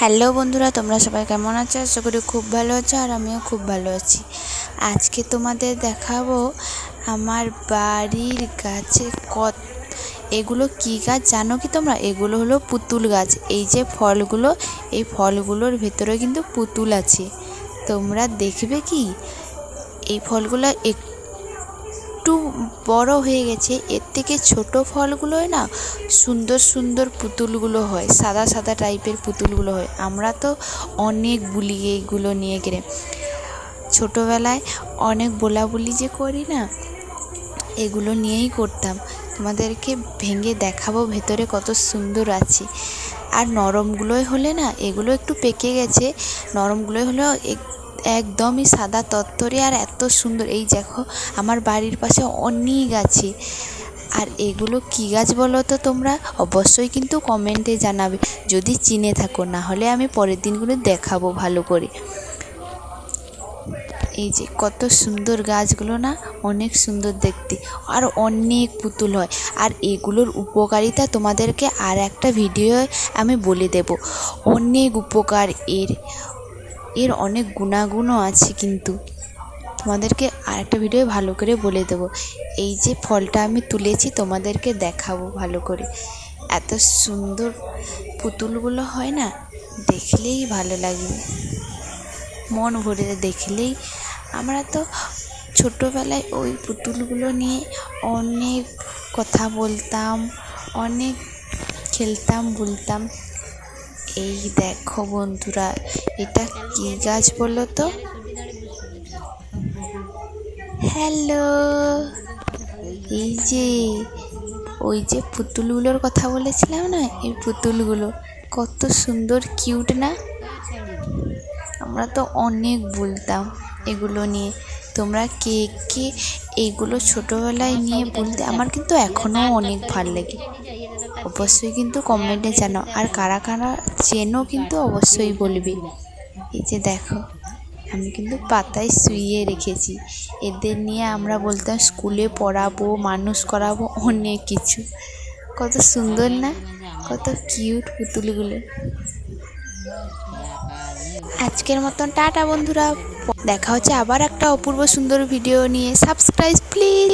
Hello বন্ধুরা, তোমরা সবাই কেমন আছো? আশা করি খুব ভালো আছো আর আমিও খুব ভালো আছি। আজকে তোমাদের দেখাবো আমার বাড়ির গাছে কত এগুলো কী গাছ জানো কি তোমরা? এগুলো হলো পুতুল গাছ। এই যে ফলগুলো, এই ফলগুলোর ভেতরে কিন্তু পুতুল আছে। তোমরা দেখবে কি? এই ফলগুলো একটু বড় হয়ে গেছে, এর থেকে ছোট ফলগুলোয় না সুন্দর সুন্দর পুতুলগুলো হয়, সাদা সাদা টাইপের পুতুলগুলো হয়। আমরা তো অনেক বুলি এইগুলো নিয়ে গেলে। ছোটোবেলায় অনেক বলাবলি যে করি না, এগুলো নিয়েই করতাম। তোমাদেরকে ভেঙে দেখাবো ভেতরে কত সুন্দর আছে। আর নরমগুলোই হলে না, এগুলো একটু পেকে গেছে নরমগুলোই হলো একদমই সাদা তত্তরে, আর এত সুন্দর। এই দেখো, আমার বাড়ির পাশে অনেক আছে আর এগুলো কী গাছ বলো তো তোমরা? অবশ্যই কিন্তু কমেন্টে জানাবে। যদি চিনে থাকো, না হলে আমি পরের দিনগুলো দেখাবো ভালো করে। এই যে, কত সুন্দর গাছগুলো না, অনেক সুন্দর দেখতে। আর অনেক পুতুল হয়। আর এগুলোর উপকারিতা তোমাদেরকে আর একটা ভিডিও আমি বলে দেব। অনেক উপকার এর। এর অনেক গুণাগুণও আছে কিন্তু। তোমাদেরকে আরেকটা ভিডিও ভালো করে বলে দেবো। এই যে ফলটা আমি তুলেছি, তোমাদেরকে দেখাবো ভালো করে। এত সুন্দর পুতুলগুলো হয় না? দেখলেই ভালো লাগবে। মন ভরে দেখলেই। আমরা তো ছোটোবেলায় ওই পুতুলগুলো নিয়ে অনেক কথা বলতাম, অনেক খেলতাম, বলতাম। এই দেখো বন্ধুরা, এটা কী গাছ বলো তো? হ্যালো এই যে, ওই যে পুতুলগুলোর কথা বলেছিলাম না? এই পুতুলগুলো, কত সুন্দর কিউট না? আমরা তো অনেক বলতাম এগুলো নিয়ে। তোমরা কে কে এইগুলো ছোটোবেলায় নিয়ে বলতে? আমার কিন্তু এখনও অনেক ভালো লাগে। অবশ্যই কিন্তু কমেন্টে জানাও আর কারা কারা চেনো কিন্তু অবশ্যই বলবে। এই যে দেখো, আমি কিন্তু পাতায় শুইয়ে রেখেছি। এদের নিয়ে আমরা বলতাম স্কুলে পড়াবো, মানুষ করাবো, অনেক কিছু। কত সুন্দর না? কত কিউট পুতুলগুলো। আজকের মতন টাটা বন্ধুরা। দেখা হচ্ছে আবার একটা অপূর্ব সুন্দর ভিডিও নিয়ে। Subscribe please